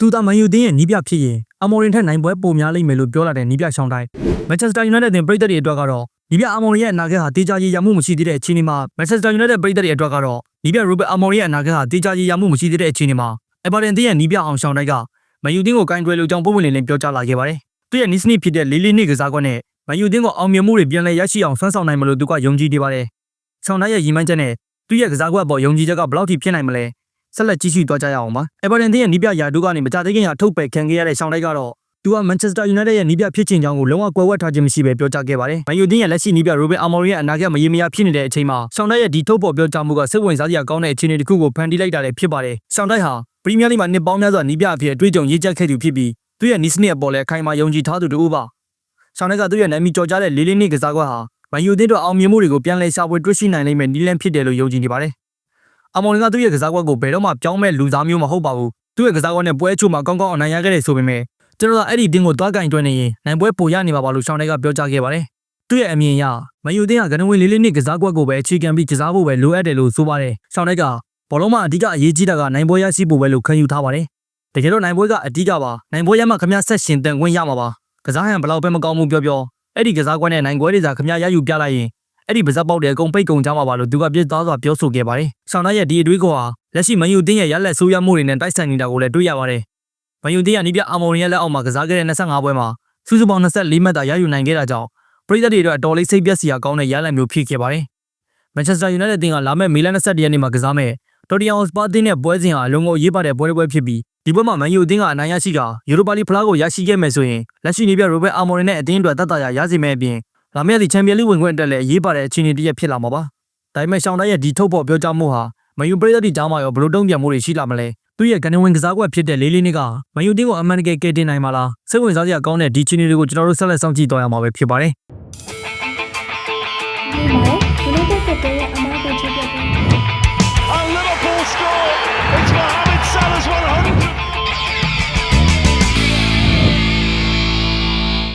သူသာမန်ယူတင်းရဲ့နီးပြဖြစ်ရင်အမော်ရင်ထက်နိုင်ပွဲပိုများလိမ့်မယ်လို့ပြောလာတဲ့နီးပြရှောင်းတိုင်းမန်ချက်စတာယူနိုက်တက်တင်ပရိသတ်တွေအတွက်ကတော့နီးပြအမော်ရင်ရဲ့အနာဂတ်ဟာတေချာကြီးရမှုမရှိသေးတဲ့အချိန်မှာမန်ချက်စတာယူနိုက်တက်ပရိသတ်တွေအတွက်ကတော့နီးပြရိုဘတ်အမော်ရင်ရဲ့အနာဂတ်ဟာတေချာကြီးရမှုမရှိသေးတဲ့အချိန်မှာအဘာဒန်တင်းရဲ့နီးပြအောင်ရှောင်းတိုင်းကမန်ယူတင်းကိုကင်တွယ်လို့ကြောင်းပုံပွင့်လင်းလင်းပြောကြားလာခဲ့ပါတယ်သူရဲ့နီးစနစ်ဖြစ်တဲ့လေးလေးနှစ်ကစားကွက်နဲ့မန်ယူတင်းကိုအောင်မြင်မှုတွေပြန်လည်ရရှိအောင်ဆွမ်းဆောင်နိုင်မလို့သူကယုံကြည်နေပါတယ်ရှောင်းတိုင်းရဲ့ရည်မှန်းချက်နဲ့သူ့ရဲ့ကစားကွက်ပေါ်ယုံကြည်ချက်ကဘယ်လောက်ထိဖြစ်နိုင်မလဲ ဆက်လက်ကြည့်ရှုသွားကြရအောင်ပါ။ Everton တင်းရဲ့နီးပြရာဒုကနေမကြသေးခင်ကထုတ်ပယ်ခံခဲ့ရတဲ့ရှောင်းတိုက်ကတော့သူက Manchester United ရဲ့နီးပြဖြစ်ခြင်းကြောင့်ကိုလုံးဝကွယ်ဝှက်ထားခြင်းမရှိဘဲပြောကြားခဲ့ပါတယ်။ Man U တင်းရဲ့လက်ရှိနီးပြ Ruben Amorim ရဲ့အနာဂတ်မရေမရာဖြစ်နေတဲ့အချိန်မှာရှောင်းတိုက်ရဲ့ဒီထုတ်ပေါ်ပြောကြားမှုကစိတ်ဝင်စားစရာကောင်းတဲ့အခြေအနေတစ်ခုကိုဖန်တီးလိုက်တာလည်းဖြစ်ပါတယ်။ရှောင်းတိုက်ဟာ Premier League မှာနှစ်ပေါင်းများစွာနီးပြအဖြစ်အတွေ့အကြုံရည်ကြက်ခဲ့သူဖြစ်ပြီးသူ့ရဲ့နီးစနစ်အပေါ်လည်းအခိုင်အမာယုံကြည်ထားသူတူပါ။ရှောင်းတိုက်ကသူ့ရဲ့နာမည်ကျော်ကြားတဲ့လေးလေးနှစ်ကစားကွက်ဟာမန်ယူအသင်းတို့အောင်မြင်မှုတွေကိုပြန်လည်ရှာဖွေတွေ့ရှိနိုင်လိမ့်မယ်နီးလန်းဖြစ်တယ်လို့ယုံကြည်နေပါတယ်။ အမော်လင်ကသူ့ရဲ့ကစားကွက်ကိုဘယ်တော့မှပြောင်းမဲ့လူသားမျိုးမဟုတ်ပါဘူးသူ့ရဲ့ကစားကွက်နဲ့ပွဲအချို့မှာကောင်းကောင်းအနိုင်ရခဲ့တယ်ဆိုပေမဲ့ကျွန်တော်ကအဲ့ဒီတင်းကိုတွားကင်တွဲနေရင်နိုင်ပွဲပိုရနေပါပါလို့ရှောင်းတိုက်ကပြောကြားခဲ့ပါတယ်သူ့ရဲ့အမြင်အရမယူတင်းကကနဝင်လေးလေးနှစ်ကစားကွက်ကိုပဲအခြေခံပြီးကစားဖို့ပဲလိုအပ်တယ်လို့ဆိုပါတယ်ရှောင်းတိုက်ကဘောလုံးမှာအဓိကအရေးကြီးတာကနိုင်ပွဲရရှိဖို့ပဲလို့ခံယူထားပါတယ်တကယ်တော့နိုင်ပွဲကအဓိကပါနိုင်ပွဲရမှခမရဆက်ရှင်တန်ခွင့်ရမှာပါကစားဟန်ဘယ်လောက်ပဲမကောင်းမှုပြောပြောအဲ့ဒီကစားကွက်နဲ့နိုင်ပွဲတွေသာခမရရယူပြလိုက်ရင် အဲ့ဒီပါဇက်ပေါက်တဲ့အကုန်ပိတ်ကုန်ကြမှာပါလို့သူကပြစ်သားစွာပြောဆိုခဲ့ပါတယ်။ဆောင်းသားရဲ့ဒီအတွေးကောဟာလက်ရှိမန်ယူတင်းရဲ့ရလက်ဆိုးရမှုတွေနဲ့တိုက်ဆိုင်နေတာကိုလည်းတွေ့ရပါတယ်။မန်ယူတင်းကနီးပြအာမော်ရီရဲ့လက်အောက်မှာကစားခဲ့တဲ့25ပွဲမှာစုစုပေါင်း24မှတ်သာရယူနိုင်ခဲ့တာကြောင့်ပရိသတ်တွေအတွက်အတော်လေးစိတ်ပျက်စရာကောင်းတဲ့ရလဒ်မျိုးဖြစ်ခဲ့ပါတယ်။မန်ချက်စတာယူနိုက်တက်တင်းကလာမယ့်မေလ22ရက်နေ့မှာကစားမယ့်တော်တီယန်စပါတင်းနဲ့ပွဲစဉ်ဟာအလုံးကိုရေးပါတဲ့ပွဲတစ်ပွဲဖြစ်ပြီးဒီပွဲမှာမန်ယူအသင်းကအနိုင်ရရှိကယူရိုပါလီဖလားကိုရရှိခဲ့မယ်ဆိုရင်လက်ရှိနေပြရိုဘတ်အာမော်ရီနဲ့အသင်းအတွက်တတ်တာရရစီမဲ့အပြင် လာမယ့်ဒီချန်ပီယံလိဝင်ခွင့်အတွက်လည်းအရေးပါတဲ့အခြေအနေတစ်ရပ်ဖြစ်လာမှာပါ။ဒါပေမဲ့ရှောင်းတိုင်းရဲ့ဒီထုတ်ပေါ်ပြောကြားမှုဟာမန်ယူပရိသတ်တီကြားမှာရောဘယ်လိုတုံ့ပြန်မှုတွေရှိလာမလဲ။သူ့ရဲ့ကနေဝင်ကစားကွက်ဖြစ်တဲ့လေးလေးနှစ်ကမန်ယူတင်းကိုအမှန်တကယ်ကယ်တင်နိုင်မှာလား။စိတ်ဝင်စားစရာကောင်းတဲ့ဒီအခြေအနေတွေကိုကျွန်တော်တို့ဆက်လက်စောင့်ကြည့်သွားရမှာပဲဖြစ်ပါတယ်။ဒီမှာ United ကတည်းကအမားကိုချပြပေး